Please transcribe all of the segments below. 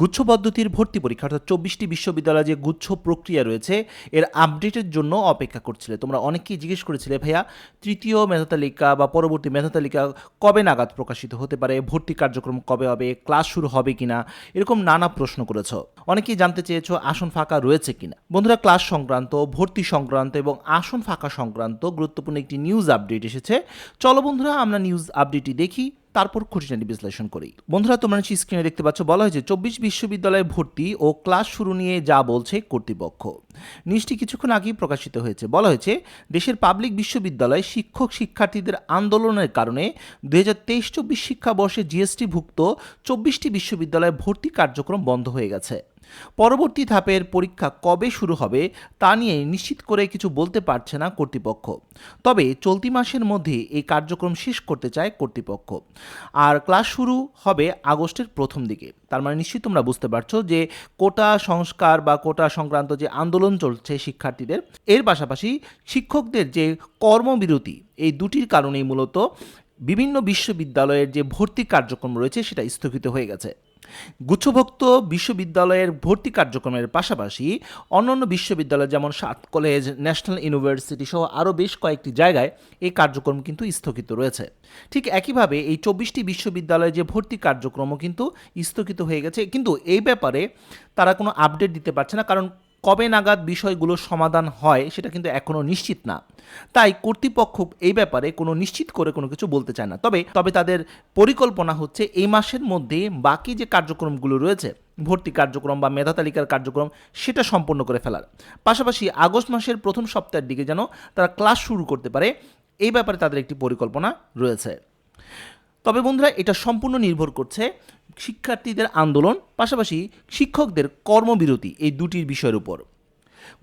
গুচ্ছ পদ্ধতির ভর্তি পরীক্ষা, অর্থাৎ চব্বিশটি বিশ্ববিদ্যালয়ে যে গুচ্ছ প্রক্রিয়া রয়েছে, এর আপডেটের জন্য অপেক্ষা করছিলে। তোমরা অনেকেই জিজ্ঞেস করেছিলে, ভাইয়া, তৃতীয় মেধাতালিকা বা পরবর্তী মেধাতালিকা কবে নাগাদ প্রকাশিত হতে পারে? ভর্তি কার্যক্রম কবে হবে? ক্লাস শুরু হবে কিনা? এরকম নানা প্রশ্ন করেছ। অনেকেই জানতে চেয়েছো, আসন ফাঁকা রয়েছে কিনা? বন্ধুরা, ক্লাস সংক্রান্ত, ভর্তি সংক্রান্ত এবং আসন ফাঁকা সংক্রান্ত গুরুত্বপূর্ণ একটি নিউজ আপডেট এসেছে। চলো বন্ধুরা, আমরা নিউজ আপডেটটি দেখি। তারপর খুঁটিনাটি বিশ্লেষণ করি। বন্ধুরা, তোমরা নিশ্চয়ই স্ক্রিনে দেখতে পাচ্ছ, বলা হয়েছে চব্বিশ বিশ্ববিদ্যালয়ে ভর্তি ও ক্লাস শুরু নিয়ে যা বলছে কর্তৃপক্ষ। নিউজটি কিছুক্ষণ আগেই প্রকাশিত হয়েছে। বলা হয়েছে, দেশের পাবলিক বিশ্ববিদ্যালয়ে শিক্ষক শিক্ষার্থীদের আন্দোলনের কারণে দুই হাজার তেইশ চব্বিশ শিক্ষাবর্ষে জিএসটিভুক্ত চব্বিশটি বিশ্ববিদ্যালয়ে ভর্তি কার্যক্রম বন্ধ হয়ে গেছে। পরবর্তী ধাপের পরীক্ষা কবে শুরু হবে তা নিয়ে নিশ্চিত করে কিছু বলতে পারছে না কর্তৃপক্ষ। তবে চলতি মাসের মধ্যে এই কার্যক্রম শেষ করতে চায় কর্তৃপক্ষ। আর ক্লাস শুরু হবে আগস্টের প্রথম দিকে। তার মানে নিশ্চয়ই তোমরা বুঝতে পারছ যে কোটা সংস্কার বা কোটা সংক্রান্ত যে আন্দোলন চলছে শিক্ষার্থীদের, এর পাশাপাশি শিক্ষকদের যে কর্মবিরতি, এই দুটির কারণেই মূলত বিভিন্ন বিশ্ববিদ্যালয়ের যে ভর্তি কার্যক্রম রয়েছে সেটা স্থগিত হয়ে গেছে। গুচ্ছভুক্ত বিশ্ববিদ্যালয়ের ভর্তি কার্যক্রমের পাশাপাশি অন্যান্য বিশ্ববিদ্যালয় যেমন সাত কলেজ, ন্যাশনাল ইউনিভার্সিটি সহ আরও বেশ কয়েকটি জায়গায় এই কার্যক্রম কিন্তু স্থগিত রয়েছে। ঠিক একইভাবে এই চব্বিশটি বিশ্ববিদ্যালয়ে যে ভর্তি কার্যক্রমও কিন্তু স্থগিত হয়ে গেছে। কিন্তু এই ব্যাপারে তারা কোনো আপডেট দিতে পারছে না কারণ কবে নাগাদ বিষয়গুলো সমাধান হয় সেটা কিন্তু এখনও নিশ্চিত না। তাই কর্তৃপক্ষ এই ব্যাপারে কোনো নিশ্চিত করে কোনো কিছু বলতে চায় না। তবে তবে তাদের পরিকল্পনা হচ্ছে এই মাসের মধ্যে বাকি যে কার্যক্রমগুলো রয়েছে, ভর্তি কার্যক্রম বা মেধা তালিকার কার্যক্রম, সেটা সম্পন্ন করে ফেলার। পাশাপাশি আগস্ট মাসের প্রথম সপ্তাহের দিকে যেন তারা ক্লাস শুরু করতে পারে, এই ব্যাপারে তাদের একটি পরিকল্পনা রয়েছে। তবে বন্ধুরা, এটা সম্পূর্ণ নির্ভর করছে শিক্ষার্থীদের আন্দোলন, পাশাপাশি শিক্ষকদের কর্মবিরতি এই দুটির বিষয়ের উপর।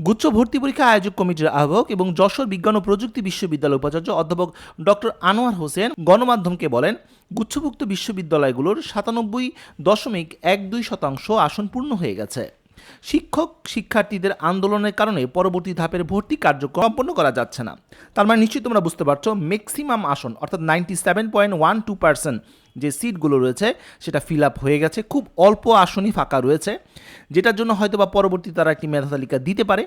গুচ্ছ ভর্তি পরীক্ষা আয়োজক কমিটির আহ্বায়ক এবং যশোর বিজ্ঞান ও প্রযুক্তি বিশ্ববিদ্যালয় উপাচার্য অধ্যাপক ডক্টর আনোয়ার হোসেন গণমাধ্যমকে বলেন, গুচ্ছভুক্ত বিশ্ববিদ্যালয়গুলোর সাতানব্বই দশমিক এক দুই শতাংশ আসন পূর্ণ হয়ে গেছে। শিক্ষক শিক্ষার্থীদের আন্দোলনের কারণে পরবর্তী ধাপের ভর্তি কার্যক্রম সম্পন্ন করা যাচ্ছে না। তার মানে নিশ্চয়ই তোমরা বুঝতে পারছ ম্যাক্সিমাম আসন, অর্থাৎ ninety seven point one two percent যে সিটগুলো রয়েছে, সেটা ফিল আপ হয়ে গেছে। খুব অল্প আসনই ফাঁকা রয়েছে, যেটার জন্য হয়তো বা পরবর্তী তারা একটি মেধা তালিকা দিতে পারে।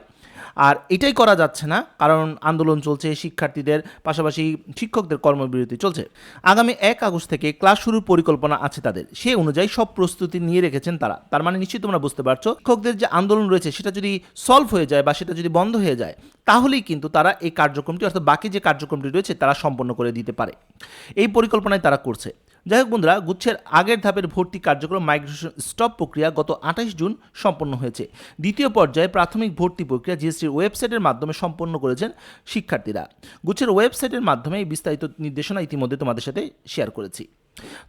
আর এটাই করা যাচ্ছে না, কারণ আন্দোলন চলছে, শিক্ষার্থীদের পাশাপাশি শিক্ষকদের কর্মবিরতি চলছে। আগামী এক আগস্ট থেকে ক্লাস শুরুর পরিকল্পনা আছে তাদের। সে অনুযায়ী সব প্রস্তুতি নিয়ে রেখেছেন তারা। তার মানে নিশ্চয়ই তোমরা বুঝতে পারছ, শিক্ষকদের যে আন্দোলন রয়েছে, সেটা যদি সলভ হয়ে যায় বা সেটা যদি বন্ধ হয়ে যায়, তাহলেই কিন্তু তারা এই কার্যক্রমটি, অর্থাৎ বাকি যে কার্যক্রমটি রয়েছে, তারা সম্পন্ন করে দিতে পারে। এই পরিকল্পনায় তারা করছে। যাই হোক বন্ধুরা, গুচ্ছের আগের ধাপের ভর্তি কার্যক্রম মাইগ্রেশন স্টপ প্রক্রিয়া গত আঠাশ জুন সম্পন্ন হয়েছে। দ্বিতীয় পর্যায়ে প্রাথমিক ভর্তি প্রক্রিয়া জিএসটির ওয়েবসাইটের মাধ্যমে সম্পন্ন করেছেন শিক্ষার্থীরা। গুচ্ছের ওয়েবসাইটের মাধ্যমে এই বিস্তারিত নির্দেশনা ইতিমধ্যে তোমাদের সাথে শেয়ার করেছি।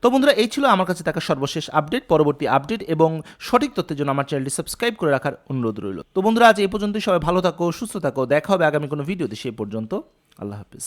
তো বন্ধুরা, এই ছিল আমার কাছে থাকা সর্বশেষ আপডেট পরবর্তী আপডেট এবং সঠিক তথ্যের জন্য আমার চ্যানেলটি সাবস্ক্রাইব করে রাখার অনুরোধ রইল। তো বন্ধুরা, আজ এই পর্যন্তই। সবাই ভালো থাকো, সুস্থ থাকো। দেখা হবে আগামী কোনো ভিডিওতে সেই পর্যন্ত আল্লাহ হাফিজ।